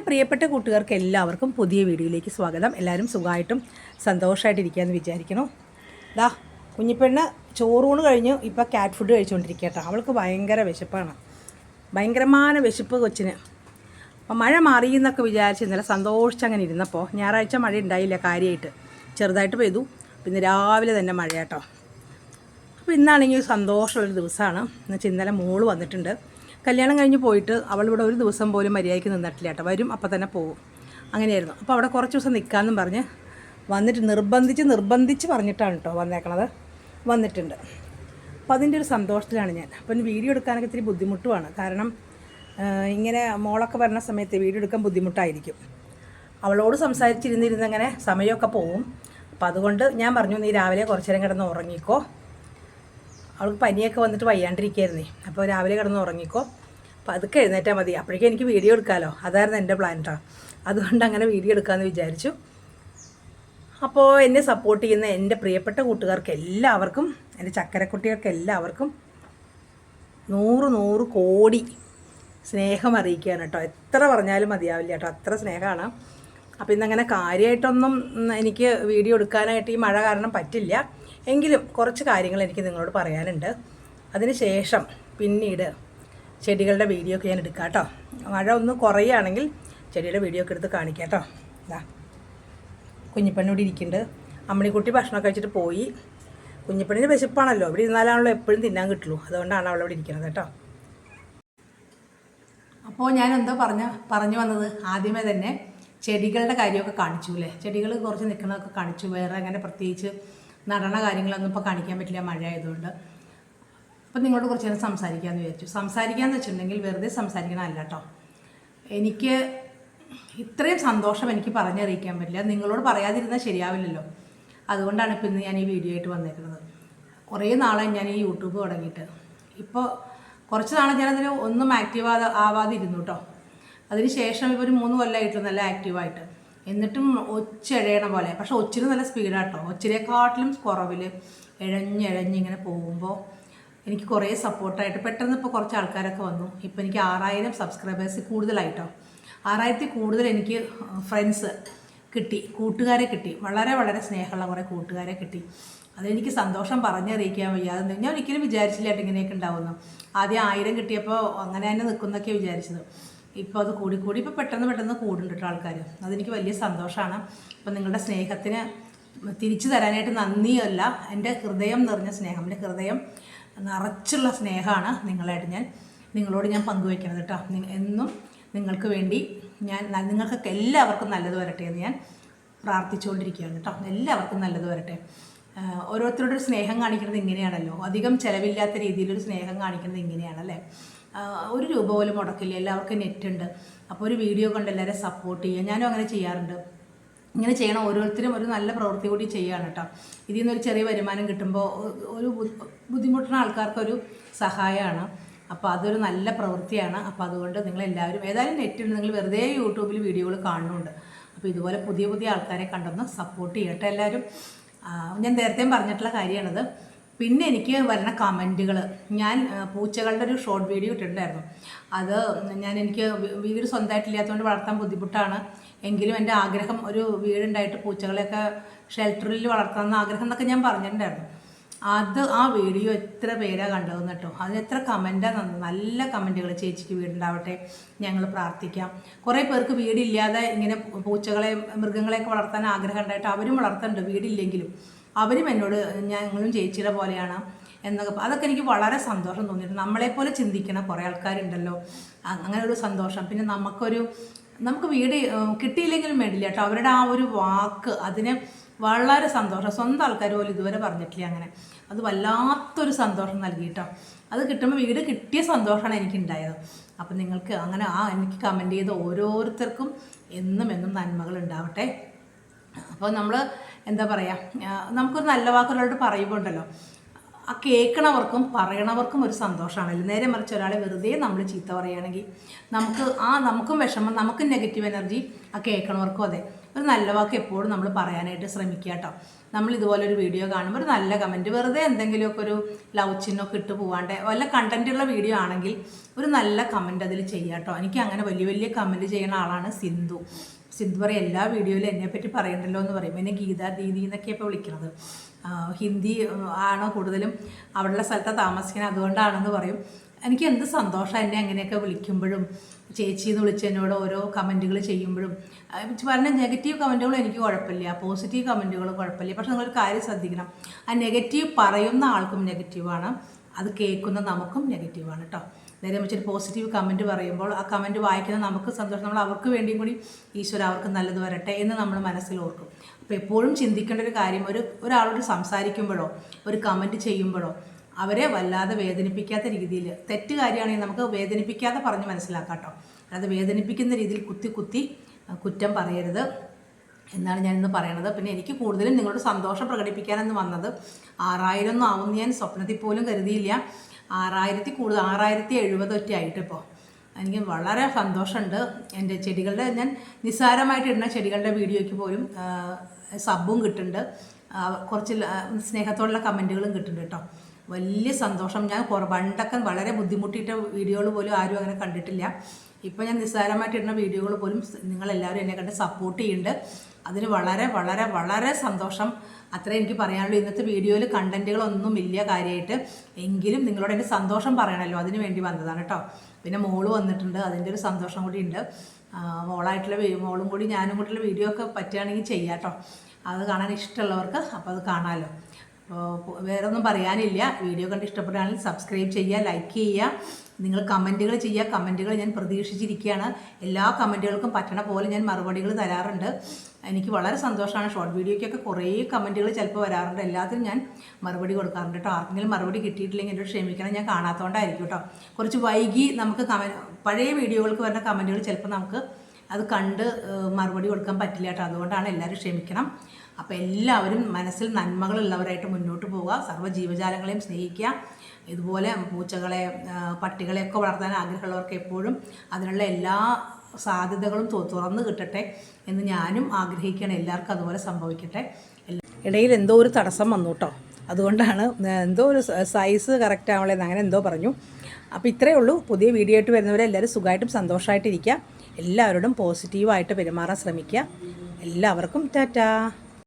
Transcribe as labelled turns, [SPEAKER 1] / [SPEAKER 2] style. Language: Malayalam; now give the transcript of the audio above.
[SPEAKER 1] എന്റെ പ്രിയപ്പെട്ട കൂട്ടുകാർക്ക് എല്ലാവർക്കും പുതിയ വീഡിയോയിലേക്ക് സ്വാഗതം. എല്ലാവരും സുഖമായിട്ടും സന്തോഷമായിട്ടിരിക്കുകയെന്ന് വിചാരിക്കണം ദാ കുഞ്ഞിപ്പെണ്ണ് ചോറൂണ് കഴിഞ്ഞു. ഇപ്പോൾ കാറ്റ് ഫുഡ് കഴിച്ചുകൊണ്ടിരിക്കുക കേട്ടോ അവൾക്ക് ഭയങ്കര വിശപ്പാണ്. ഭയങ്കരമായ വിശപ്പ് കൊച്ചിന്. അപ്പം മഴ മാറി എന്നൊക്കെ വിചാരിച്ച് ഇന്നലെ സന്തോഷിച്ച് അങ്ങനെ ഇരുന്നപ്പോൾ ഞായറാഴ്ച മഴ ഉണ്ടായില്ല കാര്യമായിട്ട് ചെറുതായിട്ട് പെയ്തു. പിന്നെ രാവിലെ തന്നെ മഴ കേട്ടോ അപ്പോൾ ഇന്നാണെങ്കിൽ സന്തോഷമുള്ളൊരു ദിവസമാണ്. എന്നുവെച്ചാൽ ഇന്നലെ മോൾ വന്നിട്ടുണ്ട്. കല്യാണം കഴിഞ്ഞ് പോയിട്ട് അവൾ ഇവിടെ ഒരു ദിവസം പോലും മര്യാദയ്ക്ക് നിന്നിട്ടില്ല കേട്ടോ. വരും അപ്പോൾ തന്നെ പോകും അങ്ങനെയായിരുന്നു. അപ്പോൾ അവിടെ കുറച്ച് ദിവസം നിൽക്കാമെന്നും പറഞ്ഞ് വന്നിട്ട് നിർബന്ധിച്ച് നിർബന്ധിച്ച് പറഞ്ഞിട്ടാണ് കേട്ടോ വന്നേക്കണത്. വന്നിട്ടുണ്ട്. അപ്പോൾ അതിന്റെ ഒരു സന്തോഷത്തിലാണ് ഞാൻ. അപ്പം വീഡിയോ എടുക്കാനൊക്കെ ഇത്തിരി ബുദ്ധിമുട്ടുമാണ് കാരണം ഇങ്ങനെ മോളൊക്കെ വരുന്ന സമയത്ത് വീഡിയോ എടുക്കാൻ ബുദ്ധിമുട്ടായിരിക്കും. അവളോട് സംസാരിച്ചിരുന്നിരുന്നങ്ങനെ സമയമൊക്കെ പോവും. അപ്പം അതുകൊണ്ട് ഞാൻ പറഞ്ഞു നീ രാവിലെ കുറച്ചു നേരം കിടന്ന് ഉറങ്ങിക്കോ. അവൾക്ക് പനിയൊക്കെ വന്നിട്ട് വയ്യാണ്ടിരിക്കുകയായിരുന്നേ. അപ്പോൾ രാവിലെ കിടന്ന് ഉറങ്ങിക്കോ. അപ്പോൾ അതൊക്കെ എഴുന്നേറ്റാൽ മതി. അപ്പോഴേക്കും എനിക്ക് വീഡിയോ എടുക്കാമല്ലോ അതായിരുന്നു എന്റെ പ്ലാൻ കേട്ടോ അതുകൊണ്ട് അങ്ങനെ വീഡിയോ എടുക്കാമെന്ന് വിചാരിച്ചു. അപ്പോൾ എന്നെ സപ്പോർട്ട് ചെയ്യുന്ന എന്റെ പ്രിയപ്പെട്ട കൂട്ടുകാർക്ക് എല്ലാവർക്കും എന്റെ ചക്കരക്കുട്ടികൾക്ക് എല്ലാവർക്കും നൂറ് നൂറ് കോടി സ്നേഹം അറിയിക്കുകയാണ് കേട്ടോ. എത്ര പറഞ്ഞാലും മതിയാവില്ല കേട്ടോ. അത്ര സ്നേഹമാണ്. അപ്പോൾ ഇന്നങ്ങനെ കാര്യമായിട്ടൊന്നും എനിക്ക് വീഡിയോ എടുക്കാനായിട്ട് ഈ മഴ കാരണം പറ്റില്ല. എങ്കിലും കുറച്ച് കാര്യങ്ങൾ എനിക്ക് നിങ്ങളോട് പറയാനുണ്ട്. അതിന് ശേഷം പിന്നീട് ചെടികളുടെ വീഡിയോ ഒക്കെ ഞാൻ എടുക്കാം കേട്ടോ. മഴ ഒന്ന് കുറയുകയാണെങ്കിൽ ചെടിയുടെ വീഡിയോ ഒക്കെ എടുത്ത് കാണിക്കാം കേട്ടോ. ഇതാ കുഞ്ഞിപ്പണ്ണിവിടെ ഇരിക്കുന്നുണ്ട്. അമ്മണിക്കുട്ടി ഭക്ഷണം കഴിച്ചിട്ട് പോയി. കുഞ്ഞിപ്പണ്ണിന് വിശപ്പാണല്ലോ. ഇവിടെ ഇരുന്നാലാണല്ലോ എപ്പോഴും തിന്നാൻ കിട്ടുള്ളൂ. അതുകൊണ്ടാണ് അവൾ അവിടെ ഇരിക്കുന്നത് കേട്ടോ. അപ്പോൾ ഞാൻ എന്താ പറഞ്ഞ പറഞ്ഞു വന്നത് ആദ്യമേ തന്നെ. ചെടികളുടെ കാര്യമൊക്കെ കാണിച്ചു അല്ലേ ചെടികൾ കുറച്ച് നിൽക്കുന്നതൊക്കെ കാണിച്ചു. വേറെ അങ്ങനെ പ്രത്യേകിച്ച് നടണ കാര്യങ്ങളൊന്നും ഇപ്പോൾ കാണിക്കാൻ പറ്റില്ല മഴ ആയതുകൊണ്ട് അപ്പം നിങ്ങളോട് കുറച്ച് നേരം സംസാരിക്കാമെന്ന് വിചാരിച്ചു. സംസാരിക്കാമെന്ന് വെച്ചിട്ടുണ്ടെങ്കിൽ വെറുതെ സംസാരിക്കണമല്ല കേട്ടോ എനിക്ക് ഇത്രയും സന്തോഷം എനിക്ക് പറഞ്ഞറിയിക്കാൻ പറ്റില്ല. നിങ്ങളോട് പറയാതിരുന്നാൽ ശരിയാവില്ലല്ലോ. അതുകൊണ്ടാണ് ഇപ്പം ഇന്ന് ഞാൻ ഈ വീഡിയോ ആയിട്ട് വന്നേക്കുന്നത് കുറേ നാളായി ഞാൻ ഈ യൂട്യൂബ് തുടങ്ങിയിട്ട്. ഇപ്പോൾ കുറച്ച് നാളെ ഞാനതിന് ഒന്നും ആക്റ്റീവ് ആവാതെ ഇരുന്നു കേട്ടോ അതിന് ശേഷം ഇപ്പോൾ ഒരു മൂന്ന് കൊല്ലമായിട്ട് നല്ല ആക്റ്റീവായിട്ട് എന്നിട്ടും ഒച്ചഴയണ പോലെ. പക്ഷെ ഒച്ചിന് നല്ല സ്പീഡാട്ടോ ഒച്ചിനെക്കാട്ടിലും കുറവിൽ ഇഴഞ്ഞിഴഞ്ഞ് ഇങ്ങനെ പോകുമ്പോൾ എനിക്ക് കുറേ സപ്പോർട്ടായിട്ട് പെട്ടെന്ന് ഇപ്പോൾ കുറച്ച് ആൾക്കാരൊക്കെ വന്നു. ഇപ്പോൾ എനിക്ക് ആറായിരം സബ്സ്ക്രൈബേഴ്സ് കൂടുതലായിട്ടോ. ആറായിരത്തി കൂടുതൽ എനിക്ക് ഫ്രണ്ട്സ് കിട്ടി. കൂട്ടുകാരെ കിട്ടി. വളരെ വളരെ സ്നേഹമുള്ള കുറേ കൂട്ടുകാരെ കിട്ടി. അതെനിക്ക് സന്തോഷം പറഞ്ഞറിയിക്കാൻ വയ്യാതെ ഞാൻ ഒരിക്കലും വിചാരിച്ചില്ല ഏട്ടാ ഇങ്ങനെയൊക്കെ ഉണ്ടാവുന്നു ആദ്യം ആയിരം കിട്ടിയപ്പോൾ അങ്ങനെ തന്നെ നിൽക്കുന്നൊക്കെ വിചാരിച്ചത്. ഇപ്പോൾ അത് കൂടിക്കൂടി കൂടി ഇപ്പോൾ പെട്ടെന്ന് പെട്ടെന്ന് കൂടുന്നുണ്ട് കേട്ടോ ആൾക്കാർ അതെനിക്ക് വലിയ സന്തോഷമാണ് അപ്പോൾ നിങ്ങളുടെ സ്നേഹത്തിന് തിരിച്ചു തരാനായിട്ട് നന്ദിയല്ല എന്റെ ഹൃദയം നിറഞ്ഞ സ്നേഹം. എന്റെ ഹൃദയം നിറച്ചുള്ള സ്നേഹമാണ് നിങ്ങളായിട്ട് ഞാൻ നിങ്ങളോട് ഞാൻ പങ്കുവയ്ക്കുന്നത് കേട്ടോ എന്നും നിങ്ങൾക്ക് വേണ്ടി ഞാൻ നിങ്ങൾക്ക് എല്ലാവർക്കും നല്ലത് വരട്ടെ എന്ന് ഞാൻ പ്രാർത്ഥിച്ചുകൊണ്ടിരിക്കുകയാണ് കേട്ടോ എല്ലാവർക്കും നല്ലത് വരട്ടെ. ഓരോരുത്തരുടെ സ്നേഹം കാണിക്കുന്നത് ഇങ്ങനെയാണല്ലോ. അധികം ചിലവില്ലാത്ത രീതിയിലൊരു സ്നേഹം കാണിക്കുന്നത് ഇങ്ങനെയാണല്ലേ? ഒരു രൂപ പോലും മുടക്കില്ല. എല്ലാവർക്കും നെറ്റ് ഉണ്ട്. അപ്പോൾ ഒരു വീഡിയോ കണ്ട് എല്ലാവരും സപ്പോർട്ട് ചെയ്യുക. ഞാനും അങ്ങനെ ചെയ്യാറുണ്ട്. ഇങ്ങനെ ചെയ്യണം ഓരോരുത്തരും ഒരു നല്ല പ്രവൃത്തി കൂടി ചെയ്യുകയാണ് കേട്ടോ. ഇതിൽ നിന്നൊരു ചെറിയ വരുമാനം കിട്ടുമ്പോൾ ഒരു ബുദ്ധിമുട്ടുന്ന ആൾക്കാർക്കൊരു സഹായമാണ്. അപ്പോൾ അതൊരു നല്ല പ്രവൃത്തിയാണ്. അപ്പോൾ അതുകൊണ്ട് നിങ്ങൾ എല്ലാവരും ഏതായാലും നെറ്റുണ്ട് നിങ്ങൾ വെറുതെ യൂട്യൂബിൽ വീഡിയോകൾ കാണുന്നുണ്ട്. അപ്പോൾ ഇതുപോലെ പുതിയ പുതിയ ആൾക്കാരെ കണ്ടൊന്ന് സപ്പോർട്ട് ചെയ്യട്ടെ എല്ലാവരും. ഞാൻ നേരത്തെയും പറഞ്ഞിട്ടുള്ള കാര്യമാണത്. പിന്നെ എനിക്ക് വരുന്ന കമന്റുകൾ ഞാൻ പൂച്ചകളുടെ ഒരു ഷോർട്ട് വീഡിയോ ഇട്ടിട്ടുണ്ടായിരുന്നു. അത് ഞാൻ എനിക്ക് വീട് സ്വന്തമായിട്ടില്ലാത്തതുകൊണ്ട് വളർത്താൻ ബുദ്ധിമുട്ടാണ്. എങ്കിലും എന്റെ ആഗ്രഹം ഒരു വീടുണ്ടായിട്ട് പൂച്ചകളെയൊക്കെ ഷെൽട്ടറിൽ വളർത്താമെന്ന ആഗ്രഹം എന്നൊക്കെ ഞാൻ പറഞ്ഞിട്ടുണ്ടായിരുന്നു. അത് ആ വീഡിയോ എത്ര പേരാ കണ്ടതെന്ന് കേട്ടോ. അതിന് എത്ര കമന്റാണ് നല്ല കമന്റുകൾ ചേച്ചിക്ക് വീടുണ്ടാവട്ടെ ഞങ്ങൾ പ്രാർത്ഥിക്കാം. കുറേ പേർക്ക് വീടില്ലാതെ ഇങ്ങനെ പൂച്ചകളെ മൃഗങ്ങളെയൊക്കെ വളർത്താൻ ആഗ്രഹം ഉണ്ടായിട്ട് അവരും വളർത്തുന്നുണ്ട് വീടില്ലെങ്കിലും. അവരും എന്നോട് ഞങ്ങളും ചേച്ചിയുടെ പോലെയാണ് എന്നൊക്കെ അതൊക്കെ എനിക്ക് വളരെ സന്തോഷം തോന്നിയിട്ടുണ്ട്. നമ്മളെപ്പോലെ ചിന്തിക്കണ കുറേ ആൾക്കാരുണ്ടല്ലോ. അങ്ങനെ ഒരു സന്തോഷം. പിന്നെ നമുക്കൊരു നമുക്ക് വീട് കിട്ടിയില്ലെങ്കിലും വേണ്ടില്ല കേട്ടോ. അവരുടെ ആ ഒരു വാക്ക് അതിന് വളരെ സന്തോഷം. സ്വന്തം ആൾക്കാർ പോലും ഇതുവരെ പറഞ്ഞിട്ടില്ല അങ്ങനെ. അത് വല്ലാത്തൊരു സന്തോഷം നൽകി കേട്ടോ. അത് കിട്ടുമ്പോൾ വീട് കിട്ടിയ സന്തോഷമാണ് എനിക്കുണ്ടായത്. അപ്പം നിങ്ങൾക്ക് അങ്ങനെ ആ എനിക്ക് കമന്റ് ചെയ്ത ഓരോരുത്തർക്കും എന്നും എന്നും നന്മകൾ ഉണ്ടാവട്ടെ. അപ്പോൾ നമ്മൾ എന്താ പറയുക നമുക്കൊരു നല്ല വാക്കുകളോട് പറയുമ്പോൾ ഉണ്ടല്ലോ ആ കേൾക്കണവർക്കും പറയണവർക്കും ഒരു സന്തോഷമാണല്ലോ നേരെ മറിച്ച് ഒരാളെ വെറുതെ നമ്മൾ ചീത്ത പറയുകയാണെങ്കിൽ നമുക്ക് ആ നമുക്കും വിഷമം നമുക്കും നെഗറ്റീവ് എനർജി ആ കേൾക്കണവർക്കും അതെ. ഒരു നല്ല വാക്ക് എപ്പോഴും നമ്മൾ പറയാനായിട്ട് ശ്രമിക്കുക കേട്ടോ. നമ്മൾ ഇതുപോലെ ഒരു വീഡിയോ കാണുമ്പോൾ ഒരു നല്ല കമന്റ് വെറുതെ എന്തെങ്കിലുമൊക്കെ ഒരു ലവ് ചിഹ്നമൊക്കെ ഇട്ട് പോവാണ്ട് വല്ല കണ്ടന്റുള്ള വീഡിയോ ആണെങ്കിൽ ഒരു നല്ല കമന്റ് അതിൽ ചെയ്യാം കേട്ടോ. എനിക്ക് അങ്ങനെ വലിയ വലിയ കമന്റ് ചെയ്യുന്ന ആളാണ് സിന്ധു. സിന്ധു പറയും എല്ലാ വീഡിയോയിലും എന്നെപ്പറ്റി പറയണ്ടല്ലോ എന്ന് പറയും. എന്നെ ഗീത ദീദി എന്നൊക്കെ ഇപ്പോൾ വിളിക്കുന്നത് ഹിന്ദി ആണ് കൂടുതലും അവിടെയുള്ള സ്ഥലത്താണ് താമസിക്കുന്നത് അതുകൊണ്ടാണെന്ന് പറയും. എനിക്ക് എന്ത് സന്തോഷം എന്നെ അങ്ങനെയൊക്കെ വിളിക്കുമ്പോഴും ചേച്ചി എന്ന് വിളിച്ച് എന്നോട് ഓരോ കമന്റുകൾ ചെയ്യുമ്പോഴും. പറഞ്ഞ നെഗറ്റീവ് കമന്റുകളും എനിക്ക് കുഴപ്പമില്ല. പോസിറ്റീവ് കമന്റുകളും കുഴപ്പമില്ല. പക്ഷെ നിങ്ങളൊരു കാര്യം ശ്രദ്ധിക്കണം. ആ നെഗറ്റീവ് പറയുന്ന ആൾക്കും നെഗറ്റീവാണ്. അത് കേൾക്കുന്ന നമുക്കും നെഗറ്റീവാണ് കേട്ടോ. നേരെ വെച്ചൊരു പോസിറ്റീവ് കമന്റ് പറയുമ്പോൾ ആ കമന്റ് വായിക്കുന്ന നമുക്ക് സന്തോഷം നമ്മൾ അവർക്ക് വേണ്ടിയും കൂടി ഈശ്വര അവർക്ക് നല്ലത് വരട്ടെ എന്ന് നമ്മൾ മനസ്സിൽ ഓർക്കും. അപ്പോൾ എപ്പോഴും ചിന്തിക്കേണ്ട ഒരു കാര്യം ഒരു ഒരാളോട് സംസാരിക്കുമ്പോഴോ ഒരു കമന്റ് ചെയ്യുമ്പോഴോ അവരെ വല്ലാതെ വേദനിപ്പിക്കാത്ത രീതിയിൽ തെറ്റ് കാര്യമാണെങ്കിൽ നമുക്ക് വേദനിപ്പിക്കാതെ പറഞ്ഞ് മനസ്സിലാക്കാം അല്ലാതെ വേദനിപ്പിക്കുന്ന രീതിയിൽ കുത്തി കുത്തി കുറ്റം പറയരുത് എന്നാണ് ഞാനിന്ന് പറയണത്. പിന്നെ എനിക്ക് കൂടുതലും നിങ്ങളോട് സന്തോഷം പ്രകടിപ്പിക്കാനെന്ന് വന്നത് ആറായിരം ഒന്നും ആവുമെന്ന് ഞാൻ സ്വപ്നത്തിൽ പോലും കരുതിയില്ല. ആറായിരത്തി കൂടുതൽ ആറായിരത്തി എഴുപത് ഒറ്റ ആയിട്ട് ഇപ്പോൾ എനിക്ക് വളരെ സന്തോഷമുണ്ട് എന്റെ ചെടികളുടെ ഞാൻ നിസ്സാരമായിട്ട് ഇടുന്ന ചെടികളുടെ വീഡിയോയ്ക്ക് പോലും സബും കിട്ടുന്നുണ്ട്. കുറച്ച് സ്നേഹത്തോടുള്ള കമന്റുകളും കിട്ടുന്നുണ്ട് കേട്ടോ. വലിയ സന്തോഷം. ഞാൻ പണ്ടൊക്കെ വളരെ ബുദ്ധിമുട്ടിയിട്ട വീഡിയോകൾ പോലും ആരും അങ്ങനെ കണ്ടിട്ടില്ല. ഇപ്പോൾ ഞാൻ നിസ്സാരമായിട്ട് ഇടുന്ന വീഡിയോകൾ പോലും നിങ്ങളെല്ലാവരും എന്നെ കണ്ട് സപ്പോർട്ട് ചെയ്യുന്നുണ്ട്. അതിന് വളരെ വളരെ വളരെ സന്തോഷം. അത്രേ എനിക്ക് പറയാനുള്ളൂ. ഇന്നത്തെ വീഡിയോയിൽ കണ്ടന്റുകളൊന്നും ഇല്ല കാര്യമായിട്ട് എങ്കിലും നിങ്ങളോട് എന്റെ സന്തോഷം പറയണമല്ലോ അതിന് വേണ്ടി വന്നതാണ് കേട്ടോ. പിന്നെ മോൾ വന്നിട്ടുണ്ട്. അതിന്റെ ഒരു സന്തോഷം കൂടി ഉണ്ട്. മോളായിട്ടുള്ള മോളും കൂടി ഞാനും കൂടിയുള്ള വീഡിയോ ഒക്കെ പറ്റുകയാണെങ്കിൽ ചെയ്യാം കേട്ടോ. അത് കാണാൻ ഇഷ്ടമുള്ളവർക്ക് അപ്പോൾ അത് കാണാമല്ലോ അപ്പോൾ വേറെ ഒന്നും പറയാനില്ല. വീഡിയോ കണ്ട് ഇഷ്ടപ്പെടുകയാണെങ്കിൽ സബ്സ്ക്രൈബ് ചെയ്യുക ലൈക്ക് ചെയ്യുക. നിങ്ങൾ കമന്റുകൾ ചെയ്യുക. കമന്റുകൾ ഞാൻ പ്രതീക്ഷിച്ചിരിക്കുകയാണ്. എല്ലാ കമന്റുകൾക്കും പറ്റണ പോലെ ഞാൻ മറുപടികൾ തരാറുണ്ട്. എനിക്ക് വളരെ സന്തോഷമാണ്. ഷോർട്ട് വീഡിയോയ്ക്കൊക്കെ കുറേ കമന്റുകൾ ചിലപ്പോൾ വരാറുണ്ട്. എല്ലാത്തിനും ഞാൻ മറുപടി കൊടുക്കാറുണ്ട് കേട്ടോ. ആർക്കെങ്കിലും മറുപടി കിട്ടിയിട്ടില്ലെങ്കിൽ എന്നോട് ക്ഷമിക്കണം. ഞാൻ കാണാത്തതുകൊണ്ടായിരിക്കും കേട്ടോ. കുറച്ച് വൈകി നമുക്ക് കമ പഴയ വീഡിയോകൾക്ക് വരുന്ന കമന്റുകൾ ചിലപ്പോൾ നമുക്ക് അത് കണ്ട് മറുപടി കൊടുക്കാൻ പറ്റില്ല കേട്ടോ. അതുകൊണ്ടാണ് എല്ലാവരും ക്ഷമിക്കണം. അപ്പോൾ എല്ലാവരും മനസ്സിൽ നന്മകളുള്ളവരായിട്ട് മുന്നോട്ട് പോവുക. സർവ ജീവജാലങ്ങളെയും സ്നേഹിക്കുക. ഇതുപോലെ പൂച്ചകളെ പട്ടികളെയൊക്കെ വളർത്താൻ ആഗ്രഹമുള്ളവർക്ക് എപ്പോഴും അതിനുള്ള എല്ലാ സാധ്യതകളും തുറന്ന് കിട്ടട്ടെ എന്ന് ഞാനും ആഗ്രഹിക്കണം എല്ലാവർക്കും അതുപോലെ സംഭവിക്കട്ടെ. ഇടയിൽ എന്തോ ഒരു തടസ്സം വന്നു കേട്ടോ. അതുകൊണ്ടാണ് എന്തോ ഒരു സൈസ് കറക്റ്റ് ആവണേന്ന് അങ്ങനെ എന്തോ പറഞ്ഞു. അപ്പോൾ ഇത്രയേ ഉള്ളൂ. പുതിയ വീഡിയോ ആയിട്ട് വരുന്നവരെ എല്ലാവരും സുഖമായിട്ടും സന്തോഷമായിട്ടിരിക്കുക. എല്ലാവരോടും പോസിറ്റീവായിട്ട് പെരുമാറാൻ ശ്രമിക്കുക. എല്ലാവർക്കും ടാറ്റാ.